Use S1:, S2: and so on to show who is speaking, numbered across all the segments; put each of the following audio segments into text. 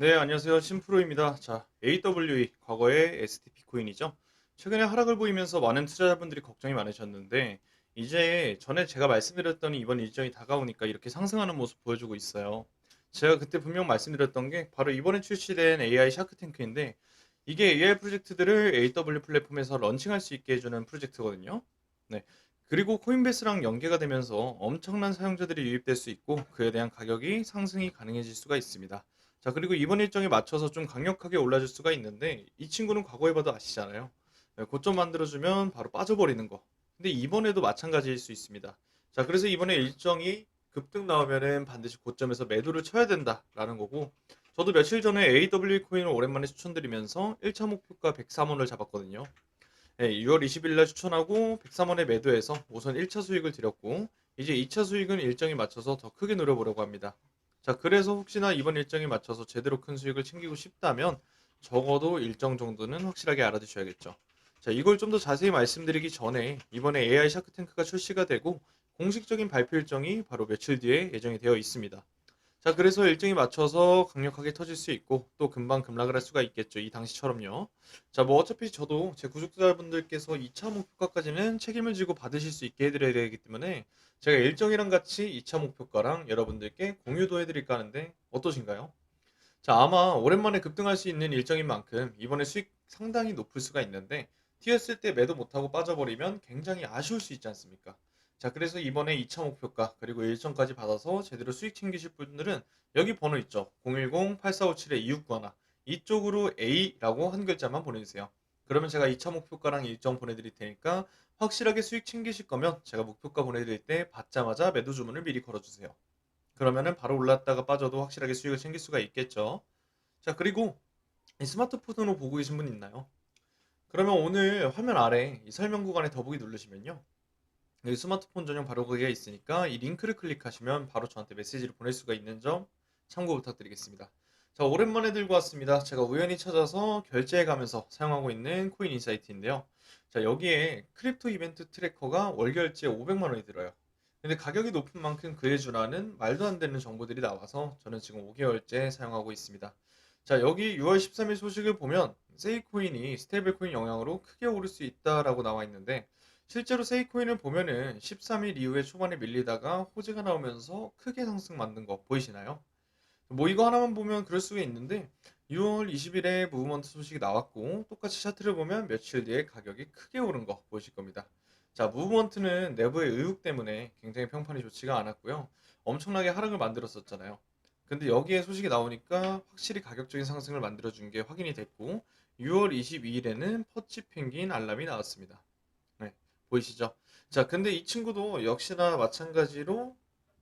S1: 네, 안녕하세요. 심프로입니다. 자, AWE, 과거의 STP 코인이죠. 최근에 하락을 보이면서 많은 투자자분들이 걱정이 많으셨는데, 이제 전에 제가 말씀드렸더니 이번 일정이 다가오니까 이렇게 상승하는 모습 보여주고 있어요. 제가 그때 분명 말씀드렸던 게 바로 이번에 출시된 AI 샤크탱크인데, 이게 AI 프로젝트들을 AW 플랫폼에서 런칭할 수 있게 해주는 프로젝트거든요. 네. 그리고 코인베이스랑 연계가 되면서 엄청난 사용자들이 유입될 수 있고, 그에 대한 가격이 상승이 가능해질 수가 있습니다. 자, 그리고 이번 일정에 맞춰서 좀 강력하게 올라줄 수가 있는데 이 친구는 과거에 봐도 아시잖아요. 네, 고점 만들어주면 바로 빠져버리는 거. 근데 이번에도 마찬가지일 수 있습니다. 자, 그래서 이번에 일정이 급등 나오면은 반드시 고점에서 매도를 쳐야 된다라는 거고 저도 며칠 전에 AW 코인을 오랜만에 추천드리면서 1차 목표가 103원을 잡았거든요. 네, 6월 20일 날 추천하고 103원에 매도해서 우선 1차 수익을 드렸고 이제 2차 수익은 일정에 맞춰서 더 크게 노려보려고 합니다. 자, 그래서 혹시나 이번 일정에 맞춰서 제대로 큰 수익을 챙기고 싶다면 적어도 일정 정도는 확실하게 알아두셔야겠죠. 자, 이걸 좀 더 자세히 말씀드리기 전에 이번에 AI 샤크탱크가 출시가 되고 공식적인 발표 일정이 바로 며칠 뒤에 예정이 되어 있습니다. 자, 그래서 일정에 맞춰서 강력하게 터질 수 있고 또 금방 급락을 할 수가 있겠죠. 이 당시처럼요. 자, 뭐 어차피 저도 제 구독자분들께서 2차 목표가까지는 책임을 지고 받으실 수 있게 해드려야 되기 때문에 제가 일정이랑 같이 2차 목표가랑 여러분들께 공유도 해드릴까 하는데 어떠신가요? 자, 아마 오랜만에 급등할 수 있는 일정인 만큼 이번에 수익 상당히 높을 수가 있는데 튀었을 때 매도 못하고 빠져버리면 굉장히 아쉬울 수 있지 않습니까? 자, 그래서 이번에 2차 목표가 그리고 일정까지 받아서 제대로 수익 챙기실 분들은 여기 번호 있죠. 010-8457-2691 이쪽으로 A라고 한 글자만 보내주세요. 그러면 제가 2차 목표가랑 일정 보내드릴 테니까 확실하게 수익 챙기실 거면 제가 목표가 보내드릴 때 받자마자 매도 주문을 미리 걸어주세요. 그러면은 바로 올랐다가 빠져도 확실하게 수익을 챙길 수가 있겠죠. 자, 그리고 이 스마트폰으로 보고 계신 분 있나요? 그러면 오늘 화면 아래 이 설명 구간에 더보기 누르시면요. 여기 스마트폰 전용 바로거기가 있으니까 이 링크를 클릭하시면 바로 저한테 메시지를 보낼 수가 있는 점 참고 부탁드리겠습니다. 자, 오랜만에 들고 왔습니다. 제가 우연히 찾아서 결제해 가면서 사용하고 있는 코인 인사이트인데요. 자, 여기에 크립토 이벤트 트래커가 월 결제 500만 원이 들어요. 근데 가격이 높은 만큼 그에 준하는 말도 안 되는 정보들이 나와서 저는 지금 5개월째 사용하고 있습니다. 자, 여기 6월 13일 소식을 보면 세이코인이 스테이블코인 영향으로 크게 오를 수 있다라고 나와 있는데 실제로 세이코인을 보면은 13일 이후에 초반에 밀리다가 호재가 나오면서 크게 상승 만든 거 보이시나요? 뭐 이거 하나만 보면 그럴 수가 있는데 6월 20일에 무브먼트 소식이 나왔고 똑같이 차트를 보면 며칠 뒤에 가격이 크게 오른 거 보실 겁니다. 자, 무브먼트는 내부의 의혹 때문에 굉장히 평판이 좋지가 않았고요. 엄청나게 하락을 만들었었잖아요. 근데 여기에 소식이 나오니까 확실히 가격적인 상승을 만들어준 게 확인이 됐고 6월 22일에는 퍼치 펭귄 알람이 나왔습니다. 네, 보이시죠? 자, 근데 이 친구도 역시나 마찬가지로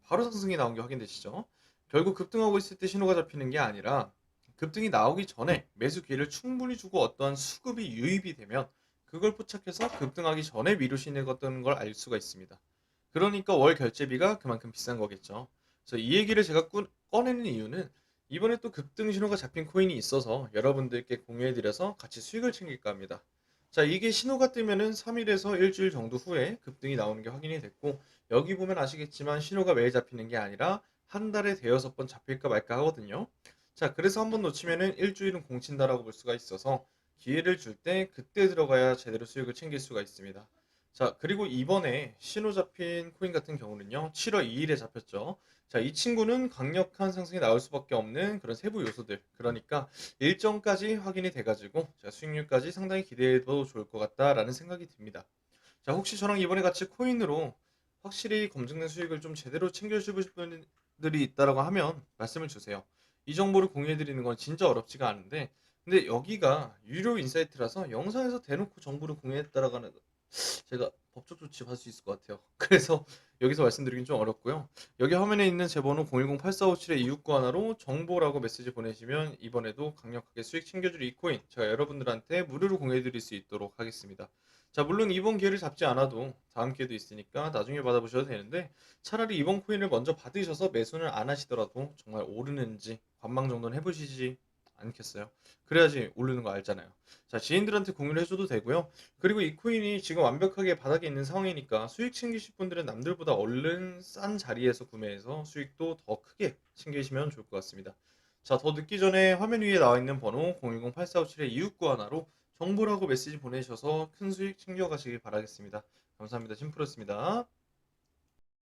S1: 바로 상승이 나온 게 확인되시죠? 결국 급등하고 있을 때 신호가 잡히는 게 아니라 급등이 나오기 전에 매수 기회를 충분히 주고 어떠한 수급이 유입이 되면 그걸 포착해서 급등하기 전에 미루시는 것던 걸알 수가 있습니다. 그러니까 월 결제비가 그만큼 비싼 거겠죠. 그래서 이 얘기를 제가 꾸- 꺼내는 이유는 이번에 또 급등 신호가 잡힌 코인이 있어서 여러분들께 공유해드려서 같이 수익을 챙길까 합니다. 자, 이게 신호가 뜨면은 3일에서 일주일 정도 후에 급등이 나오는 게 확인이 됐고, 여기 보면 아시겠지만 신호가 매일 잡히는 게 아니라 한 달에 대여섯 번 잡힐까 말까 하거든요. 자, 그래서 한 번 놓치면은 일주일은 공친다라고 볼 수가 있어서 기회를 줄 때 그때 들어가야 제대로 수익을 챙길 수가 있습니다. 자, 그리고 이번에 신호 잡힌 코인 같은 경우는요, 7월 2일에 잡혔죠. 자, 이 친구는 강력한 상승이 나올 수밖에 없는 그런 세부 요소들. 그러니까 일정까지 확인이 돼가지고 자, 수익률까지 상당히 기대해도 좋을 것 같다라는 생각이 듭니다. 자, 혹시 저랑 이번에 같이 코인으로 확실히 검증된 수익을 좀 제대로 챙겨주고 싶은 분들이 있다라고 하면 말씀을 주세요. 이 정보를 공유해드리는 건 진짜 어렵지가 않은데 근데 여기가 유료 인사이트라서 영상에서 대놓고 정보를 공유했다라고 하는 제가 법적 조치 받을 수 있을 것 같아요. 그래서 여기서 말씀드리긴 좀 어렵고요. 여기 화면에 있는 제 번호 010-8457-269 정보라고 메시지 보내시면 이번에도 강력하게 수익 챙겨줄 이 코인 제가 여러분들한테 무료로 공유해드릴 수 있도록 하겠습니다. 자, 물론 이번 기회를 잡지 않아도 다음 기회도 있으니까 나중에 받아보셔도 되는데 차라리 이번 코인을 먼저 받으셔서 매수는 안 하시더라도 정말 오르는지 관망 정도는 해보시지 않겠어요? 그래야지 오르는 거 알잖아요. 자, 지인들한테 공유를 해줘도 되고요. 그리고 이 코인이 지금 완벽하게 바닥에 있는 상황이니까 수익 챙기실 분들은 남들보다 얼른 싼 자리에서 구매해서 수익도 더 크게 챙기시면 좋을 것 같습니다. 자, 더 늦기 전에 화면 위에 나와 있는 번호 010-8457-2691로 정보라고 메시지 보내셔서 큰 수익 챙겨가시길 바라겠습니다. 감사합니다. 심플했습니다.